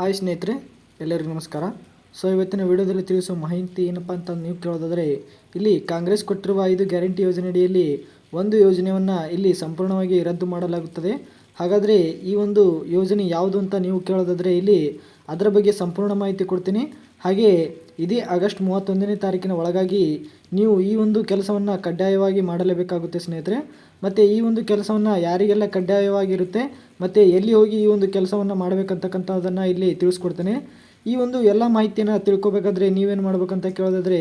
Hi ಸ್ನೇಹಿತರೆ, ಎಲ್ಲರಿಗೂ ನಮಸ್ಕಾರ. ಸೊ, ಇವತ್ತಿನ ವಿಡಿಯೋದಲ್ಲಿ ತಿಳಿಸುವ ಮಾಹಿತಿ ಏನಪ್ಪ ಅಂತ ನೀವು ಕೇಳೋದಾದರೆ, ಇಲ್ಲಿ ಕಾಂಗ್ರೆಸ್ ಕೊಟ್ಟಿರುವ ಐದು ಗ್ಯಾರಂಟಿ ಯೋಜನೆ ಅಡಿಯಲ್ಲಿ ಒಂದು ಯೋಜನೆಯನ್ನು ಇಲ್ಲಿ ಸಂಪೂರ್ಣವಾಗಿ ರದ್ದು ಮಾಡಲಾಗುತ್ತದೆ. ಹಾಗಾದರೆ ಈ ಒಂದು ಯೋಜನೆ ಯಾವುದು ಅಂತ ನೀವು ಕೇಳೋದಾದರೆ, ಇಲ್ಲಿ ಅದರ ಬಗ್ಗೆ ಸಂಪೂರ್ಣ ಮಾಹಿತಿ ಕೊಡ್ತೀನಿ. ಹಾಗೆ ಇದೇ ಆಗಸ್ಟ್ ಮೂವತ್ತೊಂದನೇ ತಾರೀಕಿನ ಒಳಗಾಗಿ ನೀವು ಈ ಒಂದು ಕೆಲಸವನ್ನು ಕಡ್ಡಾಯವಾಗಿ ಮಾಡಲೇಬೇಕಾಗುತ್ತೆ ಸ್ನೇಹಿತರೆ. ಮತ್ತು ಈ ಒಂದು ಕೆಲಸವನ್ನು ಯಾರಿಗೆಲ್ಲ ಕಡ್ಡಾಯವಾಗಿರುತ್ತೆ, ಮತ್ತು ಎಲ್ಲಿ ಹೋಗಿ ಈ ಒಂದು ಕೆಲಸವನ್ನು ಮಾಡಬೇಕಂತಕ್ಕಂಥದ್ದನ್ನು ಇಲ್ಲಿ ತಿಳಿಸ್ಕೊಡ್ತೇನೆ. ಈ ಒಂದು ಎಲ್ಲ ಮಾಹಿತಿಯನ್ನು ತಿಳ್ಕೊಬೇಕಾದ್ರೆ ನೀವೇನು ಮಾಡಬೇಕಂತ ಕೇಳೋದಾದರೆ,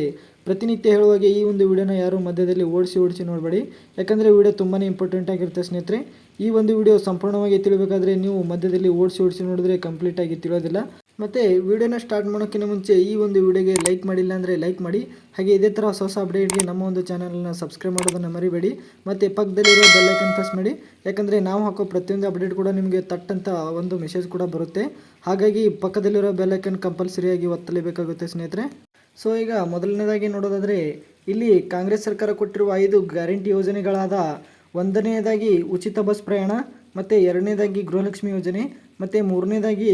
ಪ್ರತಿನಿತ್ಯ ಹೇಳುವಾಗ ಈ ಒಂದು ವಿಡಿಯೋನ ಯಾರು ಮಧ್ಯದಲ್ಲಿ ಓಡಿಸಿ ಓಡಿಸಿ ನೋಡಬೇಡಿ. ಯಾಕಂದರೆ ವಿಡಿಯೋ ತುಂಬಾ ಇಂಪಾರ್ಟೆಂಟ್ ಆಗಿರುತ್ತೆ ಸ್ನೇಹಿತರೆ. ಈ ಒಂದು ವಿಡಿಯೋ ಸಂಪೂರ್ಣವಾಗಿ ತಿಳಿಬೇಕಾದ್ರೆ ನೀವು ಮಧ್ಯದಲ್ಲಿ ಓಡಿಸಿ ಓಡಿಸಿ ನೋಡಿದ್ರೆ ಕಂಪ್ಲೀಟಾಗಿ ತಿಳಿಯೋದಿಲ್ಲ. ಮತ್ತು ವಿಡಿಯೋನ ಸ್ಟಾರ್ಟ್ ಮಾಡೋಕ್ಕಿಂತ ಮುಂಚೆ ಈ ಒಂದು ವಿಡಿಯೋಗೆ ಲೈಕ್ ಮಾಡಿಲ್ಲ ಅಂದರೆ ಲೈಕ್ ಮಾಡಿ. ಹಾಗೆ ಇದೇ ಥರ ಹೊಸ ಹೊಸ ಅಪ್ಡೇಟ್ಗೆ ನಮ್ಮ ಒಂದು ಚಾನಲನ್ನು ಸಬ್ಸ್ಕ್ರೈಬ್ ಮಾಡೋದನ್ನು ಮರಿಬೇಡಿ. ಮತ್ತು ಪಕ್ಕದಲ್ಲಿರೋ ಬೆಲ್ಲೈಕನ್ ಪ್ರೆಸ್ ಮಾಡಿ. ಯಾಕಂದರೆ ನಾವು ಹಾಕೋ ಪ್ರತಿಯೊಂದು ಅಪ್ಡೇಟ್ ಕೂಡ ನಿಮಗೆ ತಟ್ಟಂತ ಒಂದು ಮೆಸೇಜ್ ಕೂಡ ಬರುತ್ತೆ. ಹಾಗಾಗಿ ಪಕ್ಕದಲ್ಲಿರೋ ಬೆಲ್ಲೈಕನ್ ಕಂಪಲ್ಸರಿಯಾಗಿ ಒತ್ತಲೇಬೇಕಾಗುತ್ತೆ ಸ್ನೇಹಿತರೆ. ಸೊ ಈಗ ಮೊದಲನೇದಾಗಿ ನೋಡೋದಾದರೆ, ಇಲ್ಲಿ ಕಾಂಗ್ರೆಸ್ ಸರ್ಕಾರ ಕೊಟ್ಟಿರುವ ಐದು ಗ್ಯಾರಂಟಿ ಯೋಜನೆಗಳಾದ ಒಂದನೆಯದಾಗಿ ಉಚಿತ ಬಸ್ ಪ್ರಯಾಣ, ಮತ್ತು ಎರಡನೇದಾಗಿ ಗೃಹಲಕ್ಷ್ಮಿ ಯೋಜನೆ ಮತ್ತು ಮೂರನೇದಾಗಿ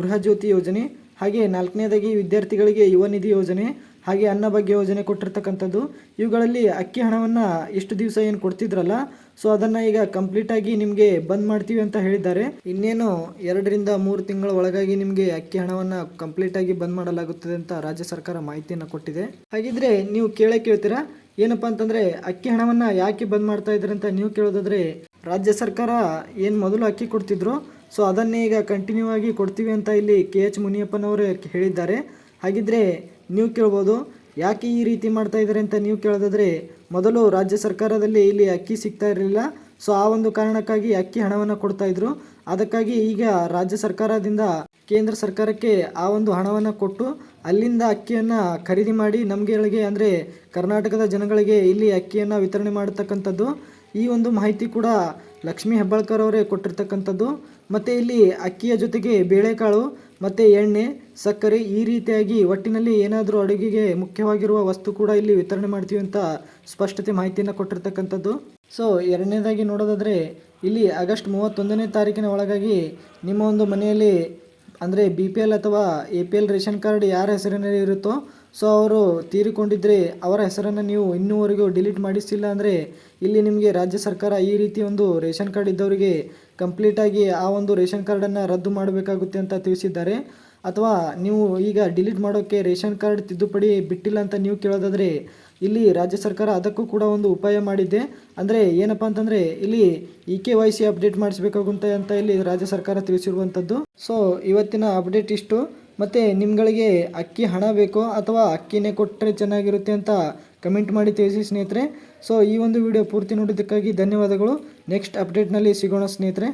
ಗೃಹಜ್ಯೋತಿ ಯೋಜನೆ, ಹಾಗೆ ನಾಲ್ಕನೇದಾಗಿ ವಿದ್ಯಾರ್ಥಿಗಳಿಗೆ ಯುವ ನಿಧಿ ಯೋಜನೆ, ಹಾಗೆ ಅನ್ನಭಾಗ್ಯ ಯೋಜನೆ ಕೊಟ್ಟಿರ್ತಕ್ಕಂಥದ್ದು. ಇವುಗಳಲ್ಲಿ ಅಕ್ಕಿ ಹಣವನ್ನು ಇಷ್ಟು ದಿವಸ ಏನು ಕೊಡ್ತಿದ್ರಲ್ಲ, ಸೊ ಅದನ್ನು ಈಗ ಕಂಪ್ಲೀಟಾಗಿ ನಿಮಗೆ ಬಂದ್ ಮಾಡ್ತೀವಿ ಅಂತ ಹೇಳಿದ್ದಾರೆ. ಇನ್ನೇನು ಎರಡರಿಂದ ಮೂರು ತಿಂಗಳ ಒಳಗಾಗಿ ನಿಮಗೆ ಅಕ್ಕಿ ಹಣವನ್ನು ಕಂಪ್ಲೀಟಾಗಿ ಬಂದ್ ಮಾಡಲಾಗುತ್ತದೆ ಅಂತ ರಾಜ್ಯ ಸರ್ಕಾರ ಮಾಹಿತಿಯನ್ನು ಕೊಟ್ಟಿದೆ. ಹಾಗಿದ್ರೆ ನೀವು ಕೇಳೇ ಕೇಳ್ತೀರಾ? ಏನಪ್ಪ ಅಂತಂದರೆ ಅಕ್ಕಿ ಹಣವನ್ನು ಯಾಕೆ ಬಂದ್ ಮಾಡ್ತಾ ಇದ್ದಾರೆ ನೀವು ಕೇಳೋದಾದರೆ, ರಾಜ್ಯ ಸರ್ಕಾರ ಏನು ಮೊದಲು ಅಕ್ಕಿ ಕೊಡ್ತಿದ್ರು ಸೊ ಅದನ್ನೇ ಈಗ ಕಂಟಿನ್ಯೂ ಆಗಿ ಕೊಡ್ತೀವಿ ಅಂತ ಇಲ್ಲಿ ಕೆ ಎಚ್ ಮುನಿಯಪ್ಪನವರು ಹೇಳಿದ್ದಾರೆ. ಹಾಗಿದ್ರೆ ನೀವು ಕೇಳ್ಬೋದು, ಯಾಕೆ ಈ ರೀತಿ ಮಾಡ್ತಾ ಇದ್ದಾರೆ ಅಂತ ನೀವು ಕೇಳೋದಾದ್ರೆ, ಮೊದಲು ರಾಜ್ಯ ಸರ್ಕಾರದಲ್ಲಿ ಇಲ್ಲಿ ಅಕ್ಕಿ ಸಿಗ್ತಾ ಇರಲಿಲ್ಲ. ಸೊ ಆ ಒಂದು ಕಾರಣಕ್ಕಾಗಿ ಅಕ್ಕಿ ಹಣವನ್ನು ಕೊಡ್ತಾ ಇದ್ರು. ಅದಕ್ಕಾಗಿ ಈಗ ರಾಜ್ಯ ಸರ್ಕಾರದಿಂದ ಕೇಂದ್ರ ಸರ್ಕಾರಕ್ಕೆ ಆ ಒಂದು ಹಣವನ್ನು ಕೊಟ್ಟು ಅಲ್ಲಿಂದ ಅಕ್ಕಿಯನ್ನು ಖರೀದಿ ಮಾಡಿ ನಮಗೆಗಳಿಗೆ ಅಂದರೆ ಕರ್ನಾಟಕದ ಜನಗಳಿಗೆ ಇಲ್ಲಿ ಅಕ್ಕಿಯನ್ನು ವಿತರಣೆ ಮಾಡತಕ್ಕಂಥದ್ದು. ಈ ಒಂದು ಮಾಹಿತಿ ಕೂಡ ಲಕ್ಷ್ಮೀ ಹೆಬ್ಬಾಳ್ಕರ್ ಅವರೇ ಕೊಟ್ಟಿರ್ತಕ್ಕಂಥದ್ದು. ಮತ್ತು ಇಲ್ಲಿ ಅಕ್ಕಿಯ ಜೊತೆಗೆ ಬೇಳೆಕಾಳು, ಮತ್ತು ಎಣ್ಣೆ, ಸಕ್ಕರೆ ಈ ರೀತಿಯಾಗಿ ಒಟ್ಟಿನಲ್ಲಿ ಏನಾದರೂ ಅಡುಗೆಗೆ ಮುಖ್ಯವಾಗಿರುವ ವಸ್ತು ಕೂಡ ಇಲ್ಲಿ ವಿತರಣೆ ಮಾಡ್ತೀವಿ ಅಂತ ಸ್ಪಷ್ಟತೆ ಮಾಹಿತಿಯನ್ನು ಕೊಟ್ಟಿರ್ತಕ್ಕಂಥದ್ದು. ಸೊ ಎರಡನೇದಾಗಿ ನೋಡೋದಾದರೆ ಇಲ್ಲಿ ಆಗಸ್ಟ್ ಮೂವತ್ತೊಂದನೇ ತಾರೀಕಿನ ಒಳಗಾಗಿ ನಿಮ್ಮ ಒಂದು ಮನೆಯಲ್ಲಿ ಅಂದರೆ ಬಿ ಪಿ ಎಲ್ ಅಥವಾ A P L ration card ಯಾರ ಹೆಸರಿನಲ್ಲಿ ಇರುತ್ತೋ ಸೊ ಅವರು ತೀರಿಕೊಂಡಿದ್ದರೆ ಅವರ ಹೆಸರನ್ನು ನೀವು ಇನ್ನೂವರೆಗೂ ಡಿಲೀಟ್ ಮಾಡಿಸಿಲ್ಲ ಅಂದರೆ ಇಲ್ಲಿ ನಿಮಗೆ ರಾಜ್ಯ ಸರ್ಕಾರ ಈ ರೀತಿ ಒಂದು ರೇಷನ್ ಕಾರ್ಡ್ ಇದ್ದವರಿಗೆ ಕಂಪ್ಲೀಟಾಗಿ ಆ ಒಂದು ರೇಷನ್ ಕಾರ್ಡನ್ನು ರದ್ದು ಮಾಡಬೇಕಾಗುತ್ತೆ ಅಂತ ತಿಳಿಸಿದ್ದಾರೆ. ಅಥವಾ ನೀವು ಈಗ ಡಿಲೀಟ್ ಮಾಡೋಕ್ಕೆ ರೇಷನ್ ಕಾರ್ಡ್ ತಿದ್ದುಪಡಿ ಬಿಟ್ಟಿಲ್ಲ ಅಂತ ನೀವು ಕೇಳೋದಾದರೆ ಇಲ್ಲಿ ರಾಜ್ಯ ಸರ್ಕಾರ ಅದಕ್ಕೂ ಕೂಡ ಒಂದು ಉಪಾಯ ಮಾಡಿದೆ. ಅಂದರೆ ಏನಪ್ಪ ಅಂತಂದರೆ ಇಲ್ಲಿ E K Y C update ಮಾಡಿಸ್ಬೇಕಾಗುತ್ತೆ ಅಂತ ಇಲ್ಲಿ ರಾಜ್ಯ ಸರ್ಕಾರ ತಿಳಿಸಿರುವಂಥದ್ದು. ಸೊ ಇವತ್ತಿನ ಅಪ್ಡೇಟ್ ಇಷ್ಟು. ಮತ್ತು ನಿಮ್ಗಳಿಗೆ ಅಕ್ಕಿ ಹಣ ಬೇಕೋ ಅಥವಾ ಅಕ್ಕಿನೇ ಕೊಟ್ಟರೆ ಚೆನ್ನಾಗಿರುತ್ತೆ ಅಂತ ಕಮೆಂಟ್ ಮಾಡಿ ತಿಳಿಸಿ ಸ್ನೇಹಿತರೆ. ಸೊ ಈ ಒಂದು ವಿಡಿಯೋ ಪೂರ್ತಿ ನೋಡಿದ್ದಕ್ಕಾಗಿ ಧನ್ಯವಾದಗಳು. ನೆಕ್ಸ್ಟ್ ಅಪ್ಡೇಟ್ನಲ್ಲಿ ಸಿಗೋಣ ಸ್ನೇಹಿತರೆ.